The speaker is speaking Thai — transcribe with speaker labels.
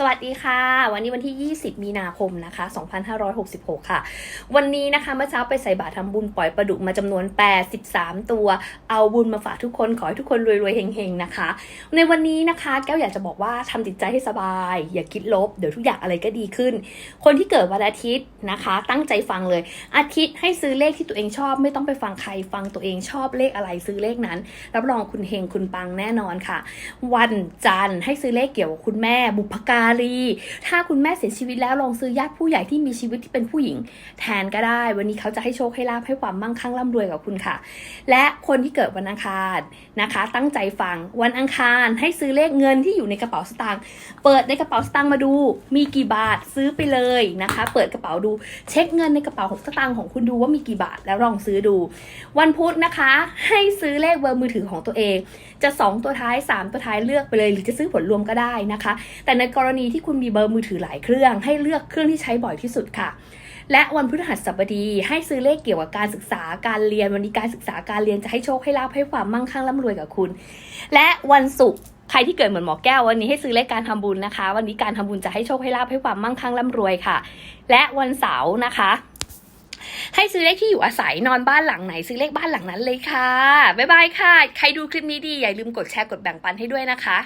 Speaker 1: สวัสดีค่ะ วันนี้วันที่ 20 มีนาคมนะคะ 2566 ค่ะ วันนี้นะคะเมื่อเช้าไปใส่บาตรทำบุญปล่อยปลาดุกมาจำนวน 83 ตัว เอาบุญมาฝากทุกคนขอให้ทุกคนรวยๆเฮงๆนะคะ ในวันนี้นะคะแก้วอยากจะบอกว่าทำจิตใจให้สบาย อย่าคิดลบ เดี๋ยวทุกอย่างอะไรก็ดีขึ้น คนที่เกิดวันอาทิตย์นะคะ ตั้งใจฟังเลย อาทิตย์ให้ซื้อเลขที่ตัวเองชอบ ไม่ต้องไปฟังใครฟังตัวเองชอบเลขอะไรซื้อเลขนั้น รับรองคุณเฮงคุณปังแน่นอนค่ะ วันจันทร์ให้ซื้อเลขเกี่ยวกับคุณแม่บุพการถ้าคุณแม่เสียชีวิตแล้วลองซื้อญาติผู้ใหญ่ที่มีชีวิตที่เป็นผู้หญิง แทนก็ได้ วันนี้เขาจะให้โชคให้ลาภให้ความมั่งคั่งร่ำรวยกับคุณค่ะ และคนที่เกิดวันอังคารนะคะ ตั้งใจฟังวันอังคารให้ซื้อเลขเงินที่อยู่ในกระเป๋าสตางค์เปิดในกระเป๋าสตางค์มาดู มีกี่บาทซื้อไปเลยนะคะ เปิดกระเป๋าดูเช็คเงินในกระเป๋าของสตางค์ของคุณดูว่ามีกี่บาทแล้วลองซื้อดู วันพุธนะคะ ให้ซื้อเลขเบอร์มือถือของตัวเอง จะ 2 ตัวท้าย 3 ตัวท้ายเลือกไปเลย หรือจะซื้อผลรวมก็ได้นะคะ แต่ในกรณีที่คุณมีเบอร์มือถือหลายเครื่อง ให้เลือกเครื่องที่ใช้บ่อยที่สุดค่ะ และวันพฤหัสบดีให้ซื้อเลขเกี่ยวกับการศึกษาการเรียนวันนี้การศึกษาการเรียนจะให้โชคให้ลาภให้ความมั่งคั่งร่ำรวยกับคุณ และวันศุกร์ใครที่เกิดเหมือนหมอแก้ววันนี้ให้ซื้อเลขการทำบุญนะคะ วันนี้การทำบุญจะให้โชคให้ลาภให้ความมั่งคั่งร่ำรวยค่ะ และวันเสาร์นะคะ ให้ซื้อเลขที่อยู่อาศัยนอนบ้านหลังไหน ซื้อเลขบ้านหลังนั้นเลยค่ะบ๊ายบายค่ะ ใครดูคลิปนี้ดีอย่าลืมกดแชร์กดแบ่งปันให้ด้วยนะคะ